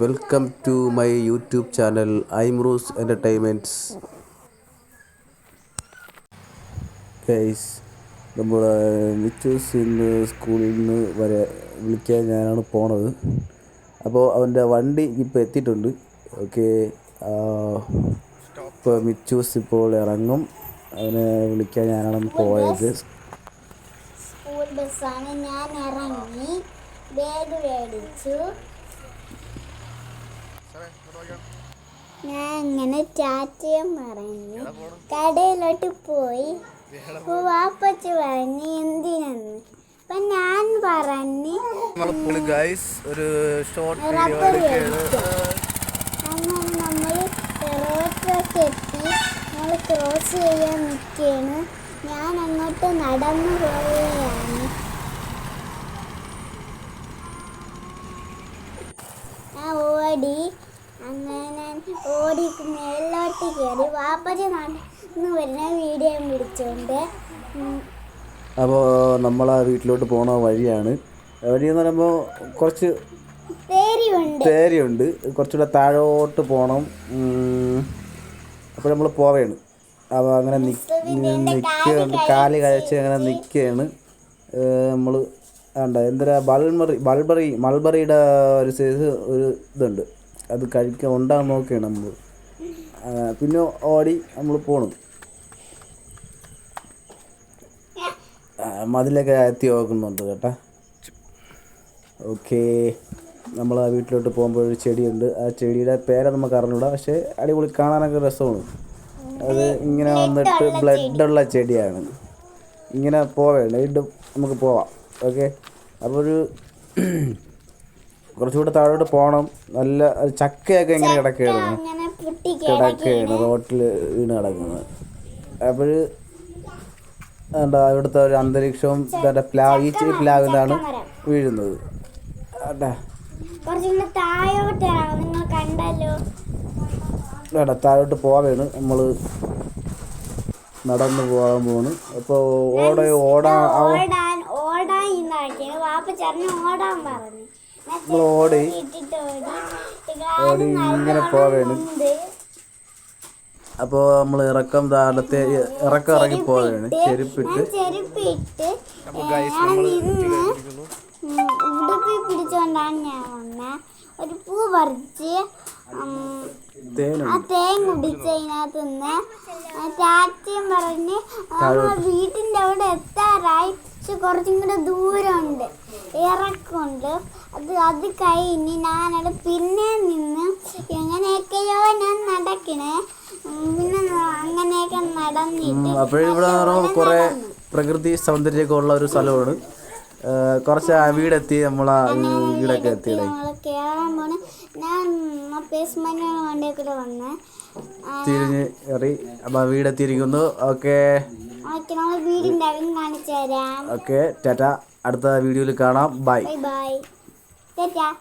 Welcome to my YouTube channel Aimroos entertainments guys നമ്മൾ മിച്ചൂസ് ഇന്ന് സ്കൂളിൽ നിന്ന് വരെ വിളിക്കാൻ ഞാനാണ് പോണത്. അപ്പോൾ അവന്റെ വണ്ടി ഇപ്പോൾ എത്തിയിട്ടുണ്ട്. ഓക്കെ ഇപ്പോൾ മിച്ചൂസ് ഇപ്പോൾ ഇറങ്ങും. അവനെ വിളിക്കാൻ ഞാനാണ് പോയത്. സ്കൂൾ ബസ്സാണ് ഞാൻ ഇറങ്ങി. ബാഗ് മേടിച്ചു. ഞാൻ അങ്ങനെ ചാറ്റയും പറഞ്ഞു കടയിലോട്ട് പോയി. വാപ്പച്ച പറഞ്ഞു എന്തിനെന്ന്? അപ്പൊ ഞാൻ പറഞ്ഞു ഒരു ഷോർട്ട് റബ്ബർ അങ്ങനെ നമ്മൾ റോഡിലൊക്കെ എത്തി നമ്മൾ ക്രോസ് ചെയ്യാൻ നിൽക്കുകയാണ് ഞാൻ അങ്ങോട്ട് നടന്നു പോവുകയാണ്. ഞാൻ ഓടി അങ്ങനെ ഓടി മേളിലോട്ട് കയറി വാപ്പച്ചി നടന്ന് വരുന്ന വീഡിയോ പിടിച്ചുകൊണ്ട് അപ്പോൾ നമ്മൾ ആ വീട്ടിലോട്ട് പോണ വഴിയാണ്. വഴി എന്ന് പറയുമ്പോൾ കുറച്ച് തേരിയുണ്ട്. കുറച്ചുകൂടെ താഴോട്ട് പോകണം അപ്പോൾ നമ്മൾ പോവുകയാണ് അപ്പോൾ അങ്ങനെ നിൽക്കുകയാണ് കാൽ കഴിച്ച് അങ്ങനെ നിൽക്കുകയാണ് നമ്മൾ എന്താ ബൾബറി ബൾബറി മൾബറിയുടെ ഒരു സൈസ് ഒരു ഇതുണ്ട്. അത് കഴിക്കാൻ ഉണ്ടാകുന്ന നോക്കുകയാണ് നമ്മൾ പിന്നെ ഓടി നമ്മൾ പോണു മതിലൊക്കെ എത്തി നോക്കുന്നുണ്ട് കേട്ടാ. ഓക്കെ. നമ്മൾ ആ വീട്ടിലോട്ട് പോകുമ്പോൾ ഒരു ചെടിയുണ്ട്. ആ ചെടിയുടെ പേരെ നമുക്ക് അറിഞ്ഞൂടാ. പക്ഷേ അടിപൊളി കാണാനൊക്കെ രസമാണ്. അത് ഇങ്ങനെ വന്നിട്ട് ബ്ലഡുള്ള ചെടിയാണ്. ഇങ്ങനെ പോവേണ്ട. വീണ്ടും നമുക്ക് പോവാം. ഓക്കെ. അപ്പോൾ ഒരു കുറച്ചുകൂടെ താഴോട്ട് പോകണം നല്ല ചക്കയൊക്കെ ഇങ്ങനെ കിടക്കുകയാണ്. കിടക്കുകയാണ്. റോട്ടിൽ വീണ് കിടക്കുന്നത്. അപ്പോൾ എന്താ ഇവിടുത്തെ ഒരു അന്തരീക്ഷവും എന്താ പ്ലാവ് ഈ പ്ലാവിലാണ് വീഴുന്നത്. വേണ്ട താഴോട്ട് പോവാണ് നമ്മൾ നടന്നു പോകാൻ പോണ് അപ്പോൾ ഓട ഓടാ ഓടാൻ ഓടാൻ ഇന്നാക്കിയാണ് വാപ്പ ചേർന്ന് ഓടാൻ പറഞ്ഞു. നമ്മൾ ഓടി ഇങ്ങനെ പോവാണ്. ഉണ്ട് അപ്പോൾ നമ്മൾ ഇറക്കം താഴത്തെ ഇറക്കം ഇറങ്ങി പോവേണ്. ചെരുപ്പിട്ട്. പിടിച്ചോണ്ടാണ് ഞാൻ വന്നെ. ഒരു പൂ പറിച്ച് തേനും ആ തേൻ കുടിച്ചതിനകത്തുനിന്ന് ടാറ്റയും പറഞ്ഞ് എത്താറായി പക്ഷെ കുറച്ചും കൂടെ ദൂരമുണ്ട്. ഇറക്കമുണ്ട്. അത് അത് കഴിഞ്ഞ് ഞാനവിടെ പിന്നെ നിന്ന് എങ്ങനെയൊക്കെയോ ഞാൻ നടക്കണേ. പിന്നെ അങ്ങനെയൊക്കെ നടന്നിട്ട് അപ്പോഴിവിടെ കുറേ പ്രകൃതി സൗന്ദര്യമൊക്കെ ഉള്ള ഒരു സ്ഥലമാണ്. കുറച്ച് വീടെത്തി നമ്മളെ വീടൊക്കെ എത്തി. ഞങ്ങൾ പോണേ. ഞാൻ പേസ്മെന്റ് വണ്ടിയെ കൂടെ വന്ന്. തിരിഞ്ഞ് കയറി അപ്പൊ വീടെത്തിയിരിക്കുന്നു. ഓക്കെ. കാണിച്ചു തരാം. Okay tata. അടുത്ത വീഡിയോയിൽ കാണാം. Bye bye. ടാറ്റാ.